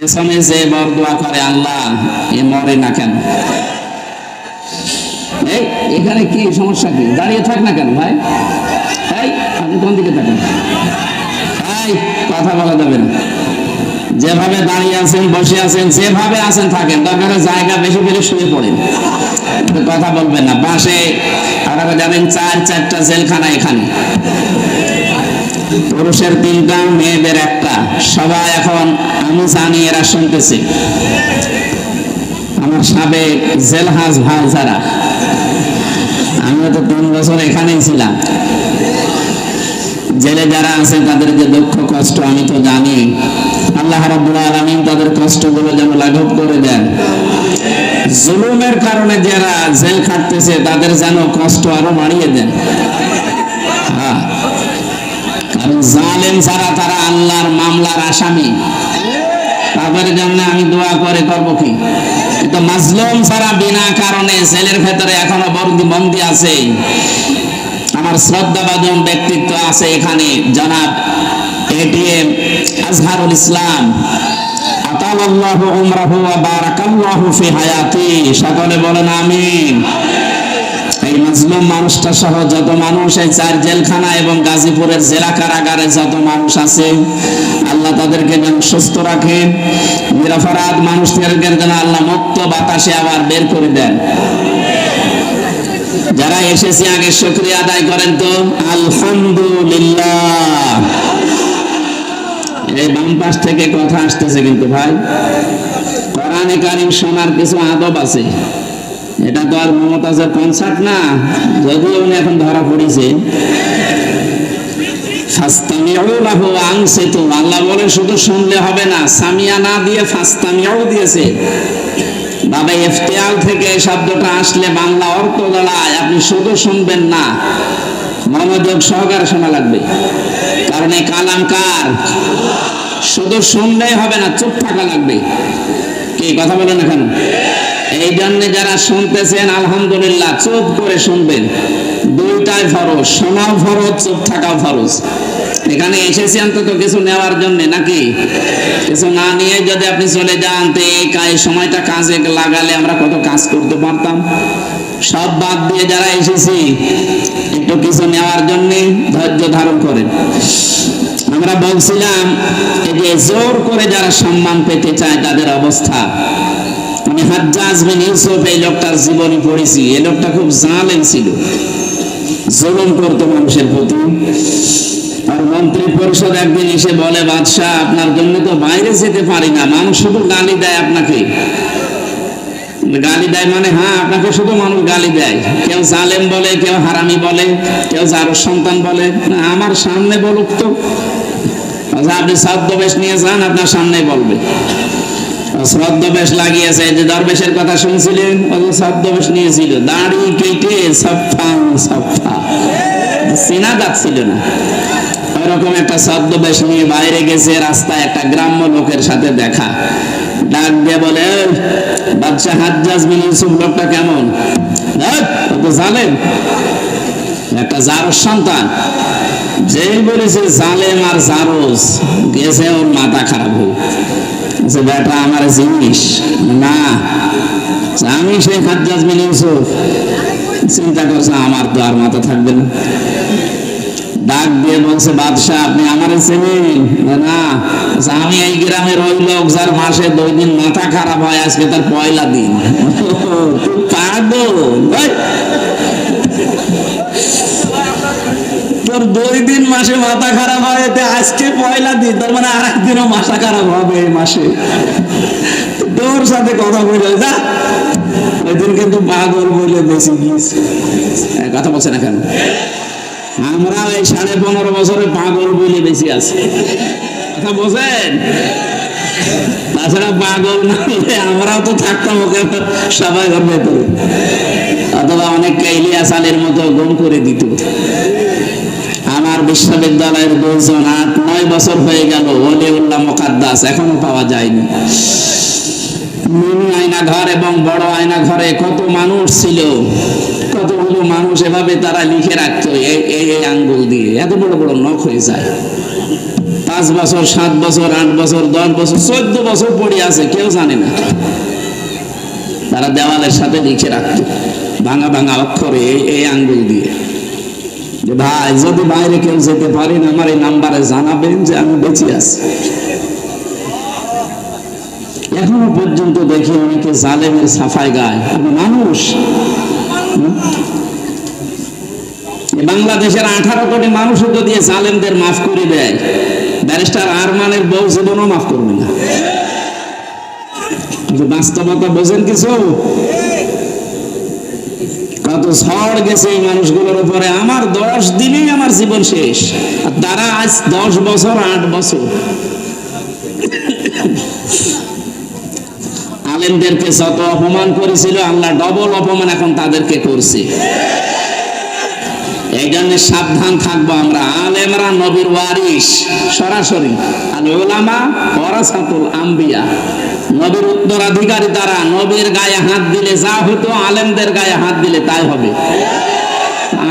পেছনে যে বরদোয়া করে আল্লাহ, এ মরে না কেন? এখানে কি সমস্যা কি? দাঁড়িয়ে থাক না কেন ভাই? এই, আপনি কোন দিকে থাকেন? এই, কথা বলা যাবে না। যেভাবে দাঁড়িয়ে আছেন, বসে আছেন, যেভাবে আছেন, থাকেন। দরকার জায়গা বেশি পেলে শুয়ে পড়েন। কথা বলবেন না। পাশে আপনারা যাবেন চার, চারটা জেলখানা এখানে। পুরুষের তিনটা, মেয়েদের একটা সবাই এখন আমি জানি এরা শুনতেছে। আমার সাবেক জেলহাজ ভাই যারা আমিও তো তিন বছর এখানেই ছিলাম। জেলে যারা আছে তাদের যে দুঃখ, কষ্ট, আমি তো জানি। আল্লাহ রাব্বুল আলামিন তাদের কষ্টগুলো যেন লাঘব করে দেন। জুলুমের কারণে যারা জেল খাটতেছে, তাদের যেন কষ্ট আরও বাড়িয়ে দেন। হ্যাঁ। কারণ জালেম তারা আল্লাহর মামলার আসামি। তাদের জন্য আমি দোয়া করে করব কি? কিন্তু মাজলুম ছাড়া বিনা কারণে জেলের ভেতরে এখনও বন্দি বন্দি আছে। আমার শ্রদ্ধাবাদন ব্যক্তিত্ব আছে এখানে, জনাব এটিএম আজহারুল ইসলাম। আতালাল্লাহু উমরাহু ওয়া বারাকাল্লাহু ফি হায়াতি। সকলে বলেন আমিন। এই মাজলুম মানুষটা সহ যত মানুষ, এই চার জেলখানা এবং গাজীপুরের জেলা কারাগারে যত মানুষ আছে, আল্লাহ তাদেরকে যেন সুস্থ রাখেন নিরাপরাধ মানুষদেরকে যেন আল্লাহ মুক্ত বাতাসে আবার বের করে দেন। যারা এসেছে আগে শুক্রিয়া আদায় করেন তো। আলহামদুলিল্লাহ। এই বাম পাশ থেকে কথা আসতেছে কিন্তু ভাই। কোরআনে কারিম শোনার কিছু আদব আছে। এটা তো আর মমতাজের কনসার্ট না, যদিও উনি এখন ধরা পড়েছে। বলে শুধু শুনলে হবে না, সামিয়া না দিয়ে দিয়েছে। থেকে শব্দটা আসলে বাংলা অর্থ দাঁড়ায় আপনি শুধু শুনবেন না সহকারে শোনা লাগবে। কারণ এই কালাম কার? শুধু শুনলেই হবে না, চুপ থাকা লাগবে। কি, কথা বলেন এখন? এই জন্য যারা শুনতেছেন, আলহামদুলিল্লাহ, চুপ করে শুনবেন। দুইটাই ফরজ শোনাও ফরজ, চুপ থাকাও ফরজ। এখানে এসেছি অন্তত কিছু নেওয়ার জন্য নাকি? কিছু না নিয়ে যদি আপনি চলে যান, তো এই কাজ- সময়টা কাজে লাগালে আমরা কত কাজ করতে পারতাম? সব বাদ দিয়ে যারা এসেছি, একটু কিছু নেওয়ার জন্য ধৈর্য ধারণ করেন। আমরা বলছিলাম, এই যে জোর করে যারা সম্মান পেতে চায়, তাদের অবস্থা। আমি হাজ্জাজ বিন ইউসুফ এই লোকটার জীবনী পড়েছি। এই লোকটা খুব ছিল। জুলুম করতো মানুষের প্রতি। আর মন্ত্রী পরিষদ একদিন এসে বলে বাদশাহ আপনার জন্য তো বাইরে যেতে পারি না। মানুষ শুধু গালি দেয় আপনাকে। গালি দেয় মানে হ্যাঁ আপনাকে শুধু মানুষ গালি দেয়। কেউ জালেম বলে কেউ হারামি বলে কেউ যার সন্তান বলে। আমার সামনে বলুক তো। আচ্ছা, আপনি ছদ্মবেশ নিয়ে যান আপনার সামনে বলবে। ছদ্মবেশ লাগিয়েছে যে দরবেশের কথা শুনছিলেন? ওই ছদ্মবেশ নিয়েছিল। দাড়ি কেটে সফা সফা চেনা যাচ্ছিল না। ওরকম একটা ছদ্মবেশ নিয়ে বাইরে গেছে রাস্তায় একটা গ্রাম্য লোকের সাথে দেখা। ডাক দিয়ে বলে "এই, বাদশাহ হাজ্জাজ বিন ইউসুফ লোকটা কেমন? "ধ্যাৎ, তো জালেম। একটা জারস সন্তান। যেই বলেছে জালেম আর জারস গেছে ওর মাথা খারাপ হয়ে যে বেটা আমার জিনিস। না আমি সেই হাজ্জাজ বিন ইউসুফ, চিন্তা করছে আমার তো আর মাথা থাকবে না। ডাক দিয়ে বলছে, বাদশাহ, আপনি আমার চেনেন? না আমি এই গ্রামের ওই লোক যার মাসে দুই দিন মাথা খারাপ হয়, আজকে তার পয়লা দিন। পাগল। তোর দুই দিন মাসে মাথা খারাপ হয় এতে আজকে পয়লা দিন, তার মানে আর একদিনও মাথা খারাপ হবে এই মাসে। তোর সাথে কথা বলে যা। ওই দিন কিন্তু পাগল বলে বেশি কথা বলছে না কেন? আমরা এই সাড়ে পনেরো বছরে পাগল বলে বেশি আছি। কথা বোঝেন তাছাড়া পাগল না হলে আমরাও তো থাকতাম ওকে সবাই ঘর ভেতরে অথবা অনেককে ইলিয়াস আলীর মতো গুম করে দিত। আমার বিশ্ববিদ্যালয়ের দুজন আট, নয় বছর হয়ে গেল ওলিউল্লাহ মোকাদ্দাস, এখনও পাওয়া যায়নি। মিনি আয়না ঘর এবং বড় আয়না ঘরে কত মানুষ ছিল, কতগুলো মানুষ এভাবে তারা লিখে রাখতো এই আঙ্গুল দিয়ে। এত বড় বড় নখ হয়ে যায়। পাঁচ বছর, সাত বছর, আট বছর, দশ বছর, চোদ্দ বছর পড়ে আছে, কেউ জানে না। তারা দেওয়ালের সাথে লিখে রাখতো, ভাঙা ভাঙা অক্ষরে এই আঙ্গুল দিয়ে। যে ভাই, যদি বাইরে কেউ যেতে পারেন আমার এই নাম্বারে জানাবেন যে আমি বেঁচে আছি। এখনও পর্যন্ত দেখি অনেকে জালেমের সাফাই গায়। আমি মানুষ? বাংলাদেশের আঠারো কোটি মানুষ যদি জালেমদের মাফ করে দেয়, ব্যারিস্টার আরমানের বউ জীবনও মাফ করবে না। বাস্তবতা বোঝেন কিছু? কত গেছে এই মানুষগুলোর উপরে। আমার দশ আমার জীবন শেষ। আর তারা আজ দশ বছর, আট বছর। আলেমদেরকে যত অপমান করেছিল, আল্লাহ ডবল অপমান এখন তাদেরকে করছে। এই জন্য সাবধান থাকব আমরা। আলেমরা নবীর ওয়ারিস সরাসরি। আর ওলামা আম্বিয়া। নবীর উত্তরাধিকারী তারা নবীর গায়ে হাত দিলে যা হতো, আলেমদের গায়ে হাত দিলে তাই হবে।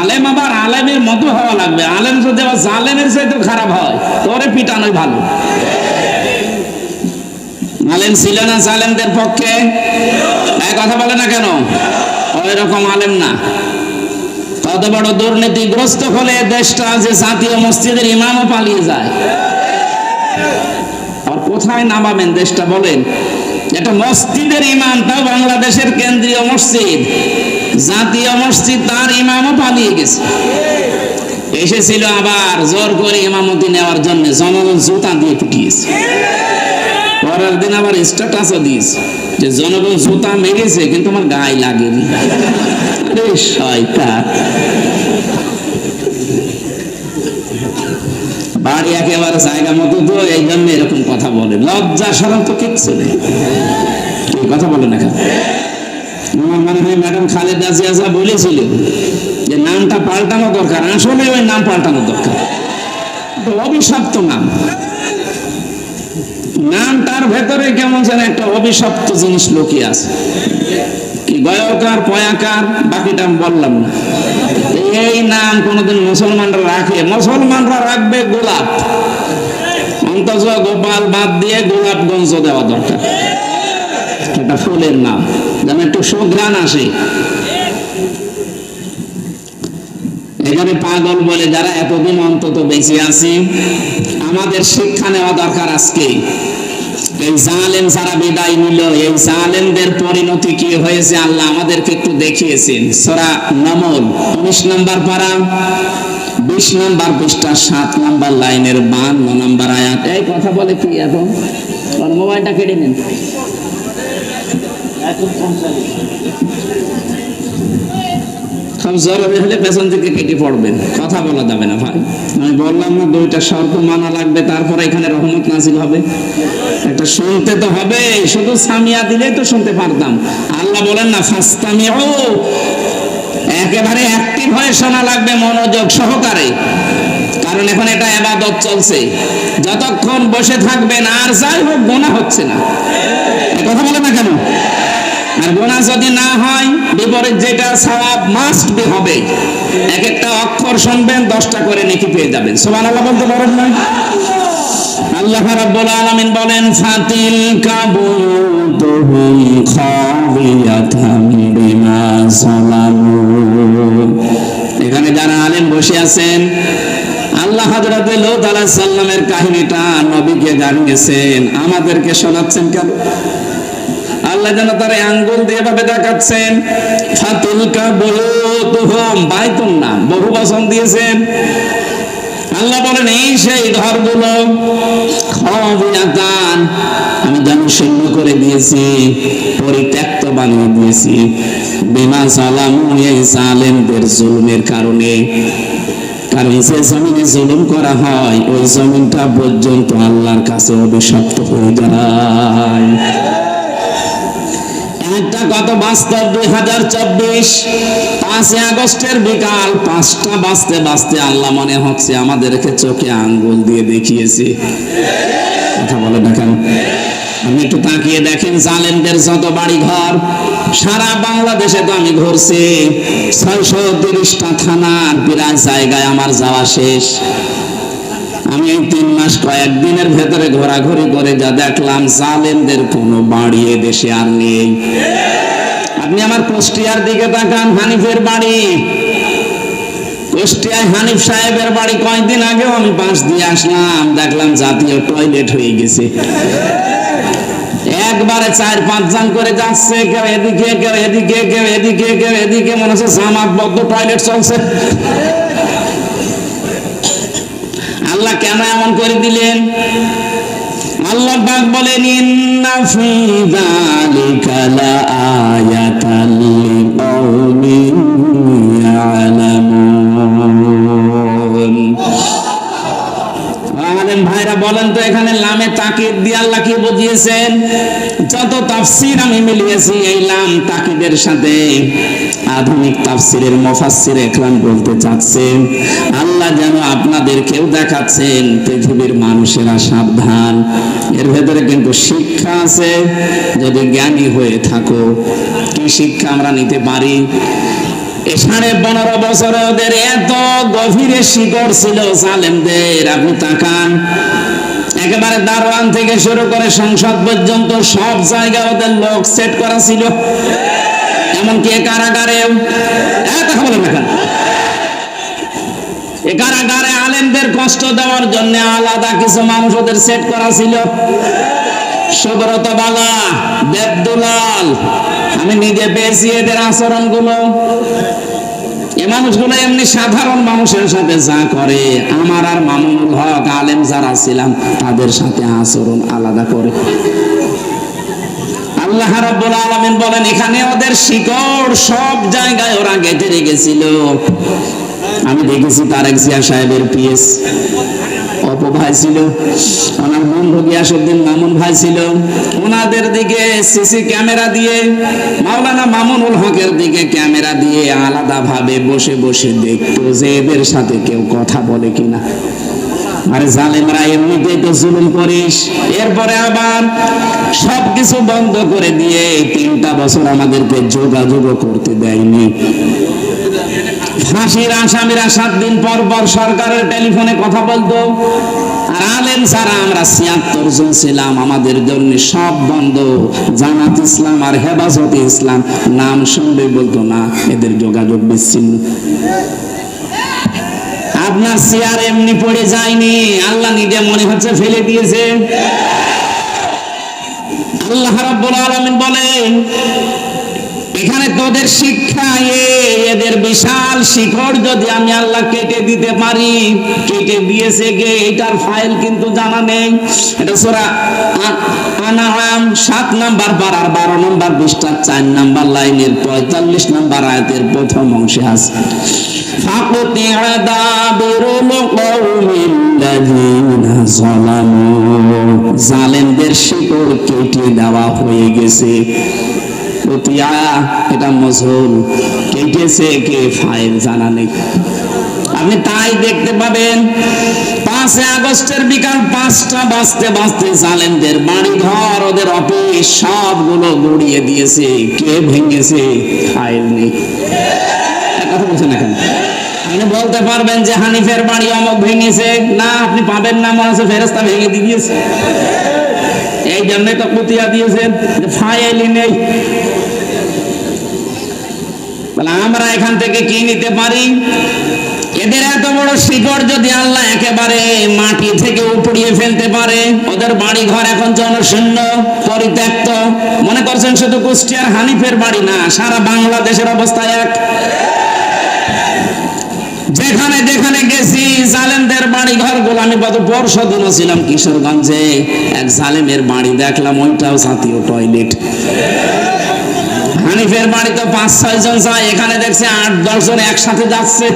আলেম আবার আলেমের মতো হওয়া লাগবে। আলেম যদি আবার জালেমের খারাপ হয়, তোরে পিটানোই ভালো। আলেম ছিল না জালেমদের পক্ষে? এক কথা বলে না কেন? ওই রকম আলেম না। কত বড় দুর্নীতিগ্রস্ত হলে দেশটা যে জাতীয় মসজিদের ইমামও পালিয়ে যায়। কোথায় নামাবেন দেশটা বলেন? এটা মসজিদের ইমাম তাও বাংলাদেশের কেন্দ্রীয় মসজিদ। জাতীয় মসজিদ তার ইমামও পালিয়ে গেছে। এসেছিল আবার জোর করে ইমামতি নেওয়ার জন্য জনগণ জুতা দিয়ে পিটিয়েছে পরের দিন আবার স্ট্যাটাসও দিয়েছে যে জনগণ জুতা মেরেছে, কিন্তু আমার গায়ে লাগেনি। শয়তান। বাড়ি একেবারে জায়গা মতো তো এই জন্য এরকম কথা বলে। লজ্জা সরম তো কিচ্ছু নেই। কথা বলে না আমার মনে হয় ম্যাডাম বলেছিল যে নামটা পাল্টানো দরকার, আসলে ওই নাম পাল্টানো দরকার। অভিশপ্ত নাম। নামটার ভেতরে কেমন যেন একটা অভিশপ্ত জিনিস লুকিয়ে আছে। কি গয়কার, পয়াকার, বাকিটা আমি বললাম না। এই নাম কোনোদিন মুসলমানরা রাখে। মুসলমানরা রাখবে গোলাপ। অন্তজ গোপাল বাদ দিয়ে গোলাপগঞ্জ দেওয়া দরকার। এটা ফুলের নাম। যেন একটু সুঘ্রাণ আসে। এখানে পাগল বলে, যারা এতদিন অন্তত বেঁচে আছি, আমাদের শিক্ষা নেওয়া দরকার আজকে। এই জালেম যারা বিদায় নিল, এই জালেমদের পরিণতি কি হয়েছে আল্লাহ আমাদেরকে একটু দেখিয়েছেন। সরা নমল, উনিশ নম্বর পারা, বিশ নম্বর পৃষ্ঠা, সাত নম্বর লাইনের বান্ন নম্বর আয়াত। এই কথা বলে কি এখন? মোবাইলটা কেটে নেন। খুব জরুরি হলে পেছন থেকে কেটে পড়বেন। কথা বলা যাবে না ভাই। আমি বললাম না, দুইটা শর্ত মানা লাগবে, তারপরে এখানে রহমত নাজিল হবে। একটা শুনতে তো হবে, শুধু সামিয়া দিলেই তো শুনতে পারতাম। আল্লাহ বলেন না, ফাস্তামিউ। একেবারে অ্যাক্টিভ হয়ে শোনা লাগবে মনোযোগ সহকারে। কারণ এখন এটা এবাদত চলছে। যতক্ষণ বসে থাকবেন, আর যাই হোক, গোনা হচ্ছে না। কথা বলে না কেন? আর গোনা যদি না হয়, বিপরীত যেটা সওয়াব মাস্ট বি হবে। এক একটা অক্ষর শুনবেন, দশটা করে নেকি পেয়ে যাবেন। সুবহানাল্লাহ বলতে পারেন না? আল্লাহ রাব্বুল আলামিন বলেন, ফাতিল কাবুতুহুম খাবিয়াতাম বিমা সালামু। এখানে যারা আলেম বসে আছেন, আল্লাহ হযরত লূত আলাইহিস সালামের কাহিনীটা নবীকে জানিয়েছেন। আমাদেরকে শোনাচ্ছেন কেন? আল্লাহ যেন তার আঙ্গুল দিয়ে ভাবে দেখাচ্ছেন ফাতুলকা বুয়ুতুহুম বাইতুন না, বহু বচন দিয়েছেন। আল্লাহ বলেন, এই সেই ঘরগুলো খাবিয়াতান আমি জনশূন্য করে দিয়েছি, পরিত্যক্ত বানিয়ে দিয়েছি। বিমা সালামু এই জালেমদের জুলুমের কারণে। কারণ যে জমিনে জুলুম করা হয়, ওই জমিনটা পর্যন্ত আল্লাহর কাছে অভিশপ্ত হয়ে যায় কত বাস্তব দুই হাজার চব্বিশ। পাঁচই আগস্টের বিকাল। পাঁচটা বাজতে বাঁচতে আল্লাহ মনে হচ্ছে আমাদেরকে চোখে আঙ্গুল দিয়ে দেখিয়েছে। কথা বলে না আমি একটু তাকিয়ে দেখেন, জালেমদের যত বাড়ি ঘর সারা বাংলাদেশে তো আমি ঘুরছি। ছয়শো তিরিশটা থানার বিরাট জায়গায় আমার যাওয়া শেষ। আমি তিন মাস কয়েকদিনের ভেতরে ঘোরাঘুরি করে যা দেখলাম, জালেমদের কোনো বাড়ি এ দেশে আর নেই। আপনি আমার কুষ্টিয়ার দিকে তাকান, হানিফের বাড়ি। কুষ্টিয়ায় হানিফ সাহেবের বাড়ি কয়েকদিন আগেও আমি পাশ দিয়ে আসলাম, দেখলাম জাতীয় টয়লেট হয়ে গেছে। একবারে চার পাঁচ জন করে যাচ্ছে, কেউ এদিকে কেউ এদিকে কেউ এদিকে কেউ এদিকে, মনে হচ্ছে জামাতবদ্ধ টয়লেট চলছে। আল্লাহ কেন এমন করে দিলেন? আল্লাহ পাক বলেন ইন্না ফি যালিকা লাআয়াতান লিকাউমিন ইয়ালামুন বলেন তো এখানে লামে তাকিদ দিয়ে আল্লাহ কি বুঝিয়েছেন? যত তাফসির আমি মিলিয়েছি, এই লাম তাকিদের সাথে আধুনিক তাফসিরের মুফাসসির একরাম বলতে চাচ্ছেন আল্লাহ যেন আপনাদেরকেও দেখাচ্ছেন পৃথিবীর মানুষেরা সাবধান। এর ভেতরে কিন্তু শিক্ষা আছে। যদি জ্ঞানী হয়ে থাকো, কি শিক্ষা আমরা নিতে পারি? সাড়ে পনেরো বছরে ওদের এত গভীরে শিকড় ছিল সালেমদের আপনি তাকান। একেবারে দারোয়ান থেকে শুরু করে সংসদ পর্যন্ত সব জায়গায় ওদের লোক সেট করা ছিল। এমনকি কেন? এ কারাগারে আলেমদের কষ্ট দেওয়ার জন্য আলাদা কিছু মানুষ ওদের সেট করা ছিল। সুব্রত বালা, দেবদুলাল আমি নিজে পেয়েছি এদের আচরণগুলো এ মানুষগুলো এমনি সাধারণ মানুষের সাথে যা করে, আমার আর মামুনুল হক আলেম যারা ছিলাম, তাদের সাথে আচরণ আলাদা করে। আল্লাহ রাব্বুল আলামিন বলেন, এখানে ওদের শিকড় সব জায়গায় ওরা গেঁথে রেখেছিল। আমি দেখেছি তারেক জিয়া সাহেবের পিএস। অপু ভাই ছিল ওনার বন্ধু গিয়াসুদ্দিন মামুন ভাই ছিল ওনাদের দিকে সিসি ক্যামেরা দিয়ে, মাওলানা মামুনুল হকের দিকে ক্যামেরা দিয়ে আলাদা ভাবে বসে বসে দেখতো যে এদের সাথে কেউ কথা বলে কিনা। আরে জালেমরা এমনিতেই তো জুলুম করিস। এরপরে আবার সবকিছু বন্ধ করে দিয়ে এই তিনটা বছর আমাদেরকে যোগাযোগ করতে দেয়নি। ফাঁসির আসামিরা সাত দিন পর পর সরকারের টেলিফোনে কথা বলতো, আর ছাড়া আমরা ছিয়াত্তর জন ছিলাম, আমাদের জন্য সব বন্ধ। জামাত ইসলাম আর হেফাজতে ইসলাম, নাম শুনলে বলতো না, এদের যোগাযোগ বিচ্ছিন্ন। আপনার চেয়ার এমনি পড়ে যায়নি, আল্লাহ নিজে মনে হচ্ছে ফেলে দিয়েছে। আল্লাহ রাব্বুল আলামিন বলেন এখানে তোদের শিক্ষায় এদের বিশাল শিকড় যদি আমি আল্লাহ কেটে দিতে পারি, কেটে দিয়েছে গে এটার ফাইল কিন্তু জানা নেই। এটা সোরা আনাহাম সাত নাম্বার বারো নাম্বার বিশটা চার নাম্বার লাইনের পঁয়তাল্লিশ নাম্বার আয়াতের প্রথম অংশে আছে। ফাকুতি শিকড় কেটে দেওয়া হয়ে গেছে। কতিয়া এটা মজহুল। কেটেছে কে ফাইল, জানা নেই। আপনি তাই দেখতে পাবেন, পাঁচে আগস্টের বিকাল পাঁচটা বাজতে বাজতে জালেমদের বাড়ি ঘর ওদের অফিস, সবগুলো গড়িয়ে দিয়েছে। কে ভেঙেছে? ফাইল নেই। কথা বলছেন এখন আপনি বলতে পারবেন যে হানিফের বাড়ি অমক ভেঙেছে। না, আপনি পাবেন না, মনে হচ্ছে ফেরেস্তা ভেঙে দিয়েছে। এই জন্য তো কুতিয়া দিয়েছেন ফাইলই নেই। তাহলে আমরা এখান থেকে কি নিতে পারি? এদের এত বড় শিকড় যদি আল্লাহ একেবারে মাটি থেকে উপড়িয়ে ফেলতে পারে, ওদের বাড়ি ঘর এখন জনশূন্য, পরিত্যক্ত। মনে করছেন শুধু কুষ্টিয়ার হানিফের বাড়ি না, সারা বাংলাদেশের অবস্থা এক। যেখানে যেখানে গেছি, জালেমদের বাড়ি ঘরগুলো আমি গত পরশু দিনও ছিলাম কিশোরগঞ্জে। এক জালেমের বাড়ি দেখলাম, ওইটাও জাতীয় টয়লেট হানিফের বাড়িতে পাঁচ, ছয় জন যায় এখানে দেখছে আট, দশ জন একসাথে যাচ্ছে।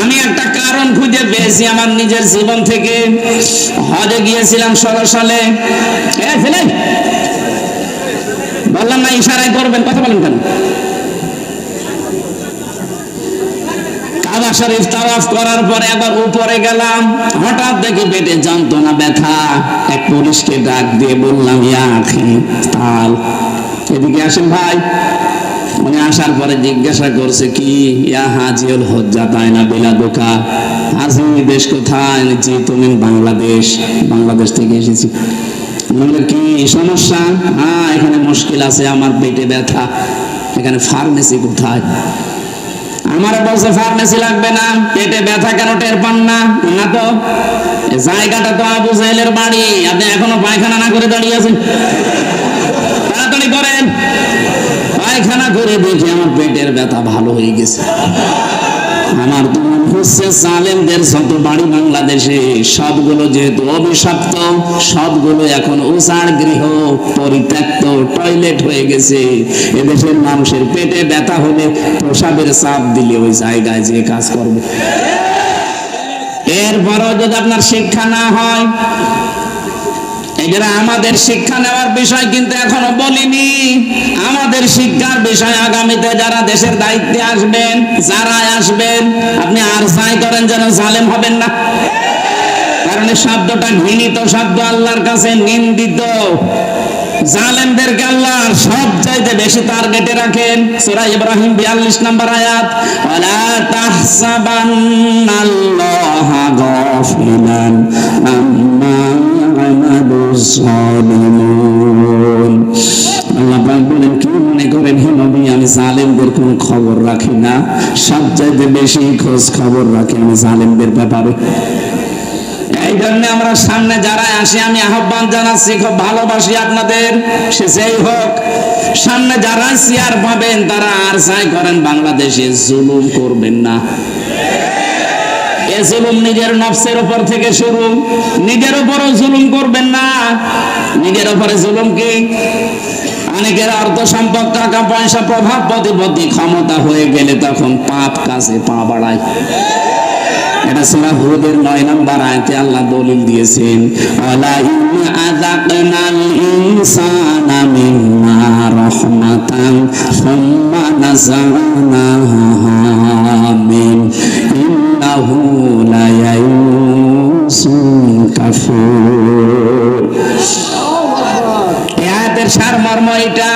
আমি একটা কারণ খুঁজে পেয়েছি আমার নিজের জীবন থেকে। গিয়েছিলাম সালে। বললাম না, ইশারায় করবেন, কথা বলেন কেন? কাবা শরীফ করার পরে আবার উপরে গেলাম। হঠাৎ দেখি পেটে যন্ত্রণা, ব্যথা। এক পুলিশকে ডাক দিয়ে বললাম তাল। এদিকে আসেন ভাই। উনি আসার পরে জিজ্ঞাসা করছে, কি? ইয়া হাজিউল হজ্জা তাই না বেলা দোকা হাজি, দেশ কোথায়? জি তুমি বাংলাদেশ বাংলাদেশ থেকে এসেছি। কি সমস্যা? হ্যাঁ এখানে মুশকিল আছে, আমার পেটে ব্যথা। এখানে ফার্মেসি কোথায়? আমার বলছে ফার্মেসি লাগবে না, পেটে ব্যথা কেন টের পান না? না তো? জায়গাটা তো আবু জাহেলের বাড়ি, আপনি এখনও পায়খানা না করে দাঁড়িয়ে আছেন। তাড়াতাড়ি করেন। পায়খানা করে দেখি আমার পেটের ব্যথা ভালো হয়ে গেছে। আমার মনে হচ্ছে সালেমদের যত বাড়ি বাংলাদেশে। সবগুলো যেহেতু অভিশপ্ত, সবগুলো এখন উষার গৃহ, পরিত্যক্ত, টয়লেট হয়ে গেছে। এদেশের মানুষের পেটে ব্যথা হলে প্রসাবের চাপ দিলে ওই জায়গায় যে কাজ করবে। এরপরও যদি আপনার শিক্ষা না হয় এগুলা আমাদের শিক্ষা নেওয়ার বিষয় কিন্তু এখনও বলিনি। আমাদের শিক্ষার বিষয় আগামীতে যারা দেশের দায়িত্বে আসবেন যারা আসবেন, আপনি আর যাই করেন যেন জালেম হবেন না। কারণ শব্দটা ঘৃণিত শব্দ আল্লাহর কাছে নিন্দিত। জালেমদেরকে আল্লাহ সব চাইতে বেশি টার্গেটে রাখেন। সূরা ইব্রাহিম 42 নম্বর আয়াত, ওয়ালা তাহসাবান্নাল্লাহা গাফিলান আম্মা ইয়ামালুজ জালিমুন আল্লাহ পাক বলেন, কি মনে করেন হে নবী, আমি জালেমদের কোনো খবর রাখি না? সব চাইতে বেশি খোঁজ খবর রাখি আমি জালেমদের ব্যাপারে। এই জন্য আমরা সামনে যারা আসি, আমি আহ্বান জানাচ্ছি, খুব ভালোবাসি আপনাদের। সে যেই হোক, সামনে যারা চেয়ার পাবেন, তারা আর চাই করেন, বাংলাদেশে জুলুম করবেন না। জুলুম নিজের নফসের উপর থেকে শুরু। নিজের উপরও জুলুম করবেন না। নিজের উপরে জুলুম কি? অনেকের অর্থ সম্পদ, টাকা, পয়সা, প্রভাব, প্রতিপত্তি, ক্ষমতা হয়ে গেলে তখন পাপ কাছে পা বাড়ায়। এটা সূরা হুদের 9 নম্বর আয়াতে আল্লাহ দলিল দিয়েছেন আলা ইন আযাকনাল ইনসানা রাহমাতান সুম্মা মিন, ইন্নাহু লা কাফুর এই আয়াতের সারমর্ম এটা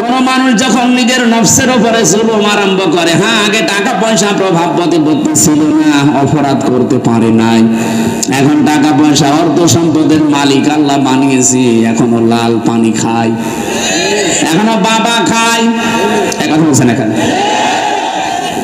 কোন মানুষ যখন নিজের নফসের উপরে জুলুম আরম্ভ করে। হ্যাঁ আগে টাকা পয়সা প্রভাব প্রতিপত্তি ছিল না, অপরাধ করতে পারে নাই। এখন টাকা পয়সা অর্থ সম্পদের মালিক আল্লাহ বানিয়েছি, এখনও লাল পানি খায়। এখনও বাবা খায়। এখন বলছেন এখানে